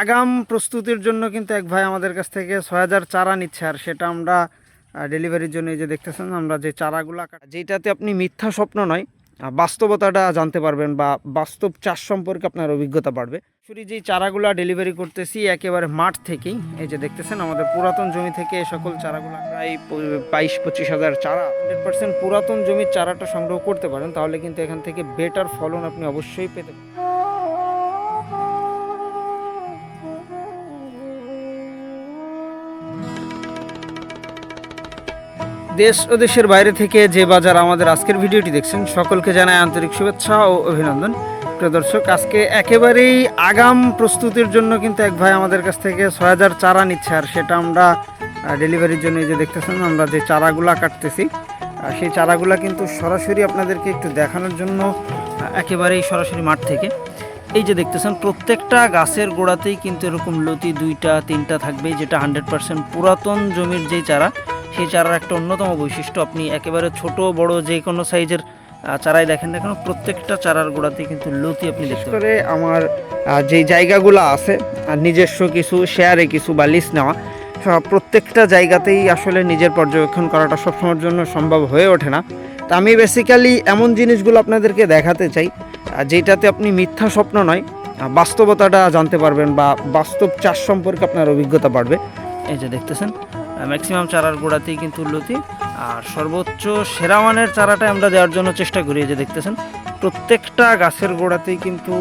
আগাম প্রস্তুতির জন্য কিন্তু এক ভাই আমাদের কাছ থেকে ছয় হাজার চারা নিচ্ছে, আর সেটা আমরা ডেলিভারির জন্য এই যে দেখতেছেন, আমরা যে চারাগুলা যেটাতে আপনি মিথ্যা স্বপ্ন নয় বাস্তবতাটা জানতে পারবেন বা বাস্তব চাষ সম্পর্কে আপনার অভিজ্ঞতা বাড়বে। শুধু যেই চারাগুলা ডেলিভারি করতেছি একেবারে মাঠ থেকেই, এই যে দেখতেছেন, আমাদের পুরাতন জমি থেকে এই সকল চারাগুলো প্রায় বাইশ, পঁচিশ হাজার চারা হান্ড্রেড পার্সেন্ট পুরাতন জমির চারাটা সংগ্রহ করতে পারেন, তাহলে কিন্তু এখান থেকে বেটার ফলন আপনি অবশ্যই পেতে পারেন দেশ ও দেশের বাইরে থেকে যে বাজার আমাদের আজকের ভিডিওটি দেখছেন, সকলকে জানায় আন্তরিক শুভেচ্ছা ও অভিনন্দন। প্রিয় দর্শক, আজকে একেবারেই আগাম প্রস্তুতির জন্য কিন্তু এক ভাই আমাদের কাছ থেকে ছয় হাজার চারা নিচ্ছে, আর সেটা আমরা ডেলিভারির জন্য যে দেখতেছেন, আমরা যে চারাগুলা কাটতেছি সেই চারাগুলা কিন্তু সরাসরি আপনাদেরকে একটু দেখানোর জন্য একেবারেই সরাসরি মাঠ থেকে। এই যে দেখতেছেন, প্রত্যেকটা গাছের গোড়াতেই কিন্তু এরকম লতি দুইটা, তিনটা থাকবে যেটা হান্ড্রেড পার্সেন্ট পুরাতন জমির যেই চারা সেই চারার একটা অন্যতম বৈশিষ্ট্য আপনি একেবারে ছোট বড় যে কোনো সাইজের চারাই দেখেন না কেন প্রত্যেকটা চারার গোড়াতেই কিন্তু লতি আপনি দেখতে করে আমার যে জায়গাগুলো আছে আর নিজস্ব কিছু শেয়ারে কিছু বা লিস্ট নেওয়া প্রত্যেকটা জায়গাতেই আসলে নিজের পর্যবেক্ষণ করাটা সবসময়ের জন্য সম্ভব হয়ে ওঠে না। তা আমি বেসিক্যালি এমন জিনিসগুলো আপনাদেরকে দেখাতে চাই যেটাতে আপনি মিথ্যা স্বপ্ন নয় বাস্তবতাটা জানতে পারবেন বা বাস্তব চাষ সম্পর্কে আপনার অভিজ্ঞতা বাড়বে। এই যে দেখতেছেন ম্যাক্সিমাম চারার গোড়াতেই কিন্তু লতি আর সর্বোচ্চ সেরা মানের চারাটা আমরা দেওয়ার জন্য চেষ্টা করি যে দেখতেছেন। প্রত্যেকটা গাছের গোড়াতেই কিন্তু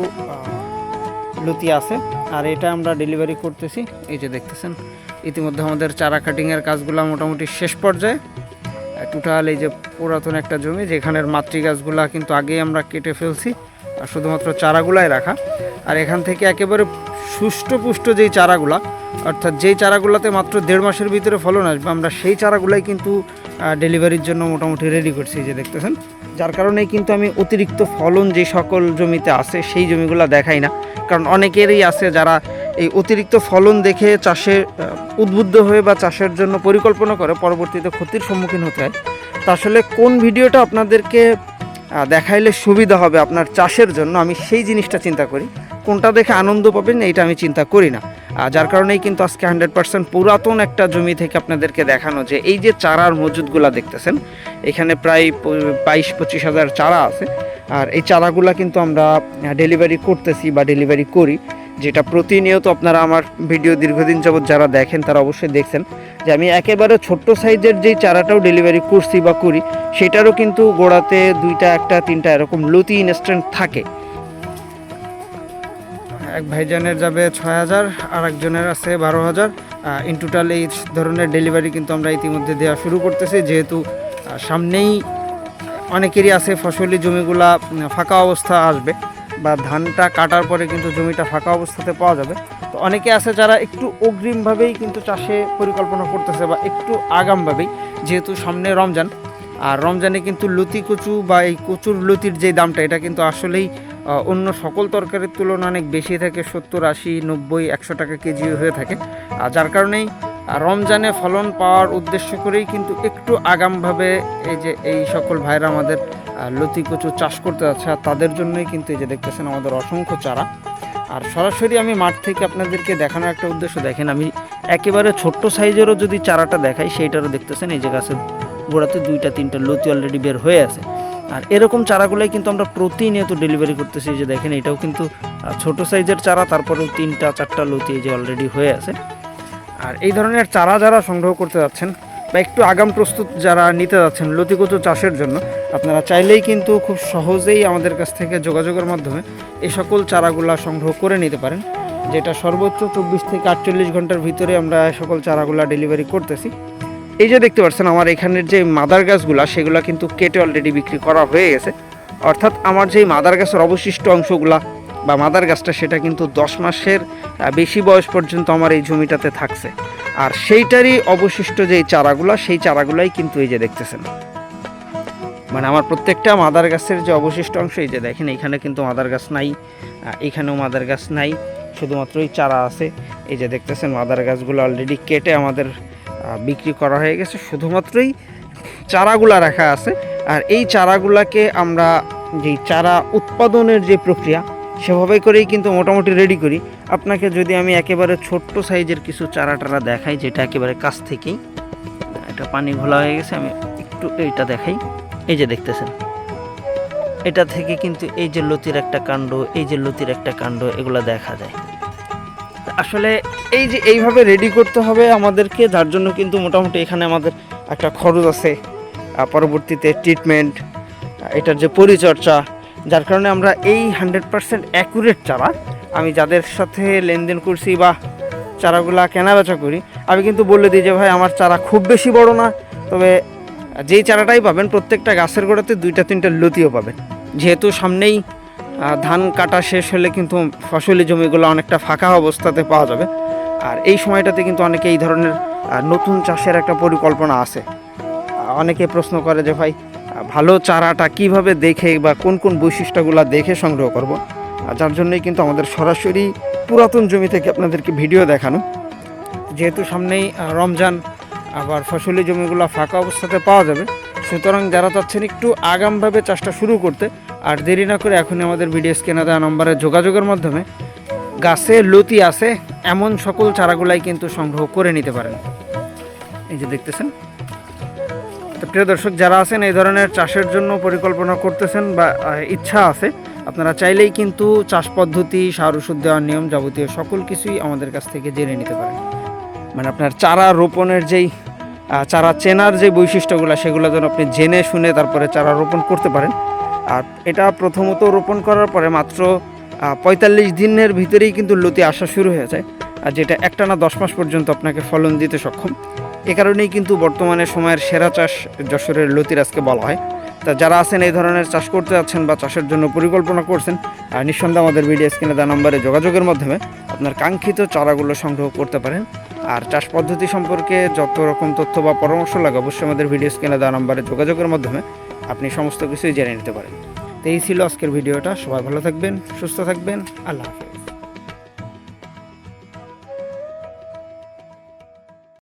লতি আছে। আর এটা আমরা ডেলিভারি করতেছি। এই যে দেখতেছেন, ইতিমধ্যে আমাদের চারা কাটিংয়ের কাজগুলো মোটামুটি শেষ পর্যায়ে। টোটাল এই যে পুরাতন একটা জমি, যেখানের মাতৃ গাছগুলা কিন্তু আগেই আমরা কেটে ফেলছি, আর শুধুমাত্র চারাগুলাই রাখা। আর এখান থেকে একেবারে সুষ্ঠু পুষ্ট যেই চারাগুলা অর্থাৎ যেই চারাগুলোতে মাত্র দেড় মাসের ভিতরে ফলন আসবে, আমরা সেই চারাগুলাই কিন্তু ডেলিভারির জন্য মোটামুটি রেডি করছি যে দেখতেছেন। যার কারণেই কিন্তু আমি অতিরিক্ত ফলন যে সকল জমিতে আছে, সেই জমিগুলো দেখাই না। কারণ অনেকেরই আছে যারা এই অতিরিক্ত ফলন দেখে চাষে উদ্বুদ্ধ হয়ে বা চাষের জন্য পরিকল্পনা করে, পরবর্তীতে ক্ষতির সম্মুখীন হতে হয়। তা আসলে কোন ভিডিওটা আপনাদেরকে দেখাইলে সুবিধা হবে আপনার চাষের জন্য, আমি সেই জিনিসটা চিন্তা করি। কোনটা দেখে আনন্দ পাবেন, এইটা আমি চিন্তা করি না। যার কারণেই কিন্তু আজকে হান্ড্রেড পার্সেন্ট পুরাতন একটা জমি থেকে আপনাদেরকে দেখানো যে এই যে চারার মজুদগুলা দেখতেছেন, এখানে প্রায় বাইশ পঁচিশ হাজার চারা আছে। আর এই চারাগুলা কিন্তু আমরা ডেলিভারি করতেছি বা ডেলিভারি করি, যেটা প্রতিনিয়ত আপনারা আমার ভিডিও দীর্ঘদিন যাবৎ যারা দেখেন তারা অবশ্যই দেখছেন যে আমি একেবারে ছোট্ট সাইজের যেই চারাটাও ডেলিভারি করছি বা করি, সেটারও কিন্তু গোড়াতে দুইটা, একটা, তিনটা এরকম লতি ইনস্ট্যান্ট থাকে। এক ভাইজানের যাবে ছয় হাজার, আর একজনের আছে বারো হাজার। ইন টোটাল এই ধরনের ডেলিভারি কিন্তু আমরা ইতিমধ্যে দেওয়া শুরু করতেছি। যেহেতু সামনেই অনেকেরই আছে ফসলি জমিগুলা ফাঁকা অবস্থা আসবে বা ধানটা কাটার পরে কিন্তু জমিটা ফাঁকা অবস্থাতে পাওয়া যাবে। তো অনেকে আছে যারা একটু অগ্রিমভাবেই কিন্তু চাষে পরিকল্পনা করতেছে বা একটু আগামভাবেই, যেহেতু সামনে রমজান। আর রমজানে কিন্তু লতি কচু বা এই কচুর লতির যে দামটা, এটা কিন্তু আসলেই অন্য সকল তরকারির তুলনায় অনেক বেশি থাকে, সত্তর, আশি, নব্বই, একশো টাকা কেজি হয়ে থাকে। আর যার কারণেই রমজানে ফলন পাওয়ার উদ্দেশ্য করেই কিন্তু একটু আগামভাবে এই যে এই সকল ভাইরা আমাদের লতি কচু চাষ করতে যাচ্ছে, আর তাদের জন্যই কিন্তু এই যে দেখতেছেন আমাদের অসংখ্য চারা। আর সরাসরি আমি মাঠ থেকে আপনাদেরকে দেখানোর একটা উদ্দেশ্য দেখেন, আমি একেবারে ছোট্ট সাইজেরও যদি চারাটা দেখাই, সেইটারও দেখতেছেন, এই যে গাছের গোড়াতে দুইটা, তিনটা লতি অলরেডি বের হয়ে আছে। আর এরকম চারাগুলোই কিন্তু আমরা প্রতিনিয়ত ডেলিভারি করতেছি যে দেখেন, এটাও কিন্তু ছোট সাইজের চারা, তারপরেও তিনটা, চারটা লতি যে অলরেডি হয়ে আছে। আর এই ধরনের চারা যারা সংগ্রহ করতে যাচ্ছেন বা একটু আগাম প্রস্তুত যারা নিতে যাচ্ছেন লতিকচু চাষের জন্য, আপনারা চাইলেই কিন্তু খুব সহজেই আমাদের কাছ থেকে যোগাযোগের মাধ্যমে এই সকল চারাগুলা সংগ্রহ করে নিতে পারেন, যেটা সর্বোচ্চ চব্বিশ থেকে আটচল্লিশ ঘণ্টার ভিতরে আমরা সকল চারাগুলা ডেলিভারি করতেছি। এই যে দেখতে পাচ্ছেন, আমার এখানের যে মাদার গাছগুলা, সেগুলা কিন্তু কেটে অলরেডি বিক্রি করা হয়ে গেছে। অর্থাৎ আমার যেই মাদার গাছের অবশিষ্ট অংশগুলা বা মাদার গাছটা, সেটা কিন্তু দশ মাসের বেশি বয়স পর্যন্ত আমার এই জমিটাতে থাকছে। আর সেইটারই অবশিষ্ট যেই চারাগুলা, সেই চারাগুলাই কিন্তু এই যে দেখতেছেন। মানে আমার প্রত্যেকটা মাদার গাছের যে অবশিষ্ট অংশ, এই যে দেখেন, এখানে কিন্তু মাদার গাছ নাই এখানেও মাদার গাছ নাই শুধুমাত্রই চারা আছে। এই যে দেখতেছেন, মাদার গাছগুলো অলরেডি কেটে আমাদের বিক্রি করা হয়ে গেছে। শুধুমাত্রই চারাগুলা রাখা আছে। আর এই চারাগুলাকে আমরা যেই চারা উৎপাদনের যে প্রক্রিয়া, সেভাবে করেই কিন্তু মোটামুটি রেডি করি। আপনাকে যদি আমি একেবারে ছোট্ট সাইজের কিছু চারা টারা দেখাই, যেটা একেবারে কাছ থেকেই। এটা পানি ঘোলা হয়ে গেছে, আমি একটু এইটা দেখাই। এই যে দেখতেছেন। এটা থেকে কিন্তু এই যে লতির একটা কাণ্ড, এই যে লতির একটা কাণ্ড, এগুলো দেখা যায়। আসলে এই যে এইভাবে রেডি করতে হবে আমাদেরকে, যার জন্য কিন্তু মোটামুটি এখানে আমাদের একটা খরচ আছে পরবর্তীতে ট্রিটমেন্ট এটার যে পরিচর্যা, যার কারণে আমরা এই হান্ড্রেড পার্সেন্ট অ্যাকুরেট চারা, আমি যাদের সাথে লেনদেন করছি বা চারাগুলা কেনাবেচা করি, আমি কিন্তু বলে দিই যে ভাই, আমার চারা খুব বেশি বড় না, তবে যেই চারাটাই পাবেন, প্রত্যেকটা গাছের গোড়াতে দুইটা তিনটা লতিও পাবেন। যেহেতু সামনেই ধান কাটা শেষ হলে কিন্তু ফসলি জমিগুলো অনেকটা ফাঁকা অবস্থাতে পাওয়া যাবে। আর এই সময়টাতে কিন্তু অনেকে এই ধরনের নতুন চাষের একটা পরিকল্পনা আছে। অনেকে প্রশ্ন করে যে, ভাই ভালো চারাটা কীভাবে দেখে বা কোন কোন বৈশিষ্ট্যগুলো দেখে সংগ্রহ করব? যার জন্যই কিন্তু আমাদের সরাসরি পুরাতন জমি থেকে আপনাদেরকে ভিডিও দেখানো। যেহেতু সামনেই রমজান, আবার ফসলি জমিগুলো ফাঁকা অবস্থাতে পাওয়া যাবে। সুতরাং যারা চাচ্ছেন একটু আগামভাবে চাষটা শুরু করতে আর দেরি না করে এখনই আমাদের ভিডিও স্ক্যানে দেওয়া নম্বরে যোগাযোগের মাধ্যমে গাছে লতি আছে, এমন সকল চারাগুলাই কিন্তু সংগ্রহ করে নিতে পারেন। এই যে দেখতেছেন। তো প্রিয় দর্শক, যারা আছেন এই ধরনের চাষের জন্য পরিকল্পনা করতেছেন বা ইচ্ছা আছে, আপনারা চাইলেই কিন্তু চাষ পদ্ধতি, সার ওষুধ দেওয়ার নিয়ম যাবতীয় সকল কিছুই আমাদের কাছ থেকে জেনে নিতে পারেন। মানে আপনার চারা রোপণের যেই চারা চেনার যে বৈশিষ্ট্যগুলো, সেগুলো যেন আপনি জেনে শুনে তারপরে চারা রোপণ করতে পারেন। আর এটা প্রথমত রোপণ করার পরে মাত্র পঁয়তাল্লিশ দিনের ভিতরেই কিন্তু লতি আসা শুরু হয়ে যায়, আর যেটা একটা না দশ মাস পর্যন্ত আপনাকে ফলন দিতে সক্ষম। এ কারণেই কিন্তু বর্তমানে সময়ের সেরা চাষ যশোরের লতির আজকে বলা হয়। তা যারা আছেন এই ধরনের চাষ করতে যাচ্ছেন বা চাষের জন্য পরিকল্পনা করছেন, আর নিঃসন্দেহে আমাদের ভিডিও স্ক্রিনে দেওয়া নম্বরে যোগাযোগের মাধ্যমে আপনার কাঙ্ক্ষিত চারাগুলো সংগ্রহ করতে পারেন। আর চাষ পদ্ধতি সম্পর্কে যত রকম তথ্য বা পরামর্শ লাগে, অবশ্যই আমাদের ভিডিও স্ক্রিনে দেওয়া নম্বরে যোগাযোগের মাধ্যমে আপনি সমস্ত কিছুই জেনে নিতে পারেন। তো এই ছিল আজকের ভিডিওটা। সবাই ভালো থাকবেন, সুস্থ থাকবেন। আল্লাহ হাফেজ।